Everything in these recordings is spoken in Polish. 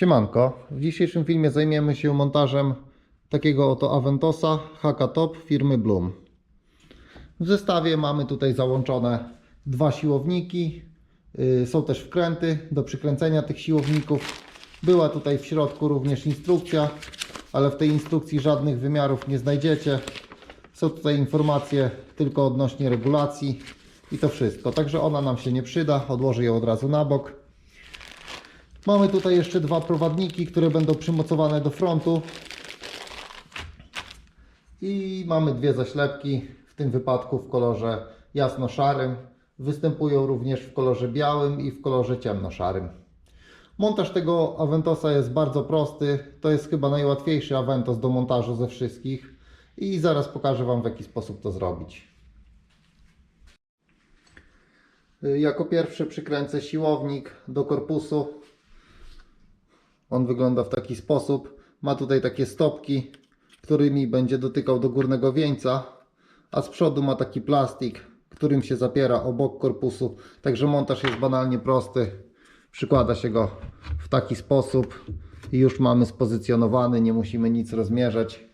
Siemanko, w dzisiejszym filmie zajmiemy się montażem takiego oto Aventosa HK Top firmy Bloom. W zestawie mamy tutaj załączone dwa siłowniki, yy, są też wkręty do przykręcenia tych siłowników. Była tutaj w środku również instrukcja, ale w tej instrukcji żadnych wymiarów nie znajdziecie. Są tutaj informacje tylko odnośnie regulacji i to wszystko. Także ona nam się nie przyda, odłożę ją od razu na bok. Mamy tutaj jeszcze dwa prowadniki, które będą przymocowane do frontu. I mamy dwie zaślepki, w tym wypadku w kolorze jasno-szarym. Występują również w kolorze białym i w kolorze ciemno-szarym. Montaż tego Aventosa jest bardzo prosty. To jest chyba najłatwiejszy Aventos do montażu ze wszystkich. I zaraz pokażę Wam w jaki sposób to zrobić. Jako pierwszy przykręcę siłownik do korpusu. On wygląda w taki sposób. Ma tutaj takie stopki, którymi będzie dotykał do górnego wieńca, a z przodu ma taki plastik, którym się zapiera obok korpusu. Także montaż jest banalnie prosty. Przykłada się go w taki sposób i już mamy spozycjonowany, nie musimy nic rozmierzać.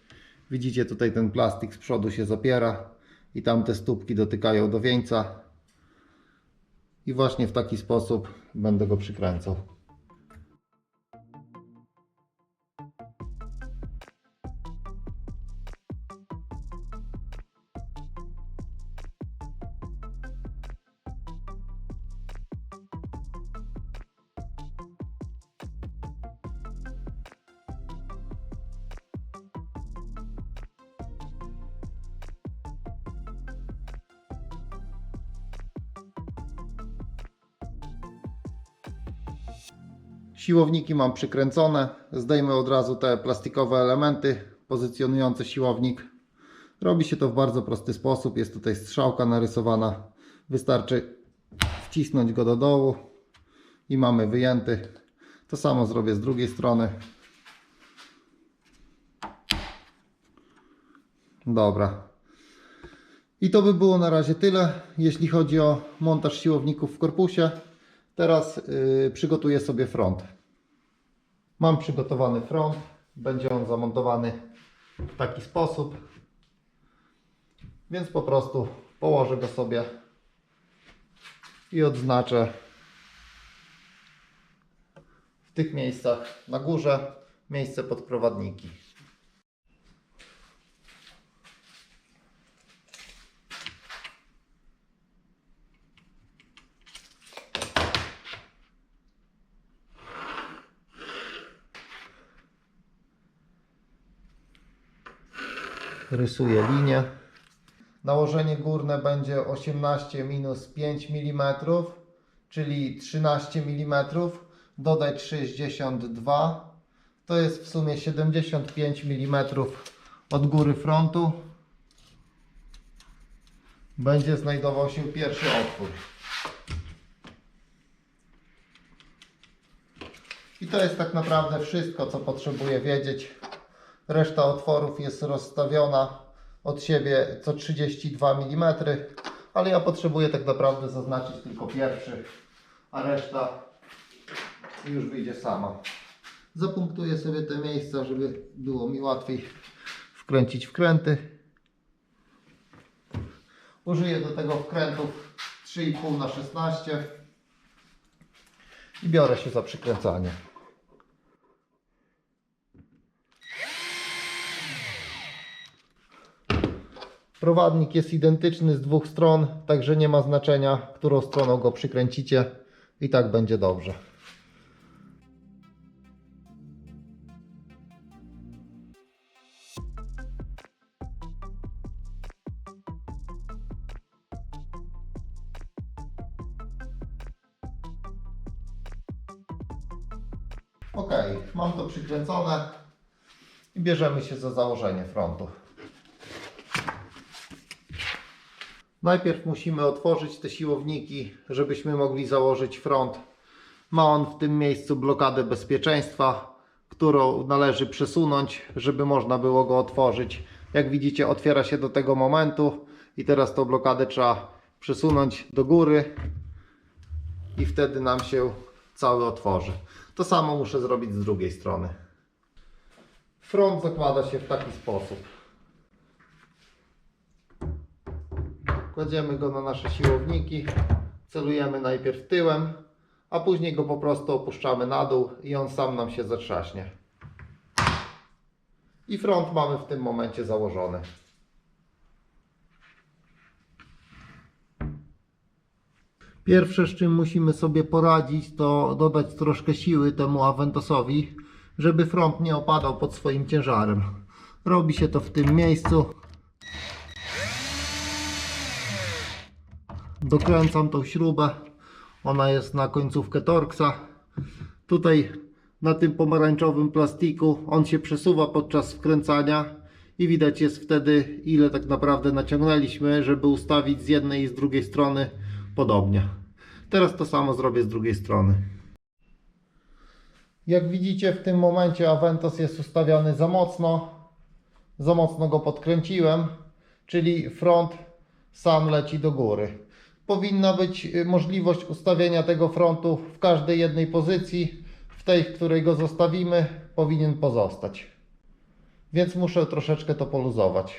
Widzicie tutaj ten plastik z przodu się zapiera i tam te stópki dotykają do wieńca. I właśnie w taki sposób będę go przykręcał. Siłowniki mam przykręcone. Zdejmę od razu te plastikowe elementy pozycjonujące siłownik. Robi się to w bardzo prosty sposób. Jest tutaj strzałka narysowana. Wystarczy wcisnąć go do dołu i mamy wyjęty. To samo zrobię z drugiej strony. Dobra. I to by było na razie tyle, jeśli chodzi o montaż siłowników w korpusie. Teraz yy, przygotuję sobie front. Mam przygotowany front. Będzie on zamontowany w taki sposób. Więc po prostu położę go sobie i odznaczę w tych miejscach na górze miejsce pod prowadniki. Rysuję linię. Nałożenie górne będzie 18 minus 5 mm, czyli 13 mm. Dodać 62. To jest w sumie 75 mm od góry frontu. Będzie znajdował się pierwszy otwór. I to jest tak naprawdę wszystko, co potrzebuję wiedzieć. Reszta otworów jest rozstawiona od siebie co 32 mm, ale ja potrzebuję tak naprawdę zaznaczyć tylko pierwszy, a reszta już wyjdzie sama. Zapunktuję sobie te miejsca, żeby było mi łatwiej wkręcić wkręty. Użyję do tego wkrętów 3,5 na 16 i biorę się za przykręcanie. Prowadnik jest identyczny z dwóch stron, także nie ma znaczenia, którą stroną go przykręcicie i tak będzie dobrze. Ok, mam to przykręcone i bierzemy się za założenie frontu. Najpierw musimy otworzyć te siłowniki, żebyśmy mogli założyć front. Ma on w tym miejscu blokadę bezpieczeństwa, którą należy przesunąć, żeby można było go otworzyć. Jak widzicie, otwiera się do tego momentu i teraz tą blokadę trzeba przesunąć do góry i wtedy nam się cały otworzy. To samo muszę zrobić z drugiej strony. Front zakłada się w taki sposób. Kładziemy go na nasze siłowniki, celujemy najpierw tyłem, a później go po prostu opuszczamy na dół i on sam nam się zatrzaśnie. I front mamy w tym momencie założony. Pierwsze, z czym musimy sobie poradzić, to dodać troszkę siły temu Aventosowi, żeby front nie opadał pod swoim ciężarem. Robi się to w tym miejscu. Dokręcam tą śrubę. Ona jest na końcówkę Torxa. Tutaj na tym pomarańczowym plastiku on się przesuwa podczas wkręcania i widać jest wtedy ile tak naprawdę naciągnęliśmy, żeby ustawić z jednej i z drugiej strony podobnie. Teraz to samo zrobię z drugiej strony. Jak widzicie w tym momencie Aventos jest ustawiony za mocno. Za mocno go podkręciłem, czyli front sam leci do góry. Powinna być y, możliwość ustawienia tego frontu w każdej jednej pozycji. W tej, w której go zostawimy, powinien pozostać. Więc muszę troszeczkę to poluzować.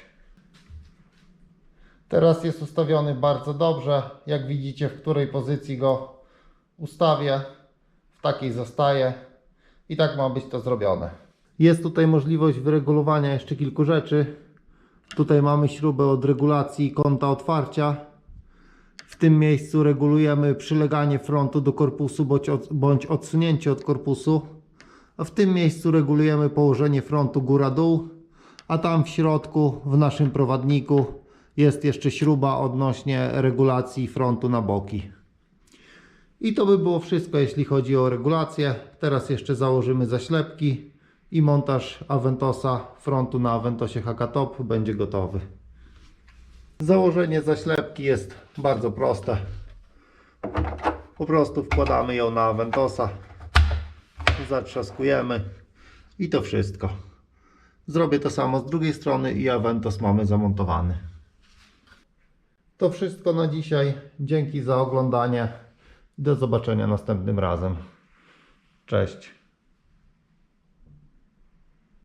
Teraz jest ustawiony bardzo dobrze. Jak widzicie, w której pozycji go ustawię, w takiej zostaje. I tak ma być to zrobione. Jest tutaj możliwość wyregulowania jeszcze kilku rzeczy. Tutaj mamy śrubę od regulacji kąta otwarcia. W tym miejscu regulujemy przyleganie frontu do korpusu bądź, od, bądź odsunięcie od korpusu. A w tym miejscu regulujemy położenie frontu góra-dół. A tam w środku, w naszym prowadniku, jest jeszcze śruba odnośnie regulacji frontu na boki. I to by było wszystko, jeśli chodzi o regulację. Teraz jeszcze założymy zaślepki i montaż Aventosa frontu na Aventosie HK Top będzie gotowy. Założenie zaślepki jest bardzo proste. Po prostu wkładamy ją na Aventosa, zatrzaskujemy i to wszystko. Zrobię to samo z drugiej strony i Aventos mamy zamontowany. To wszystko na dzisiaj. Dzięki za oglądanie. Do zobaczenia następnym razem. Cześć.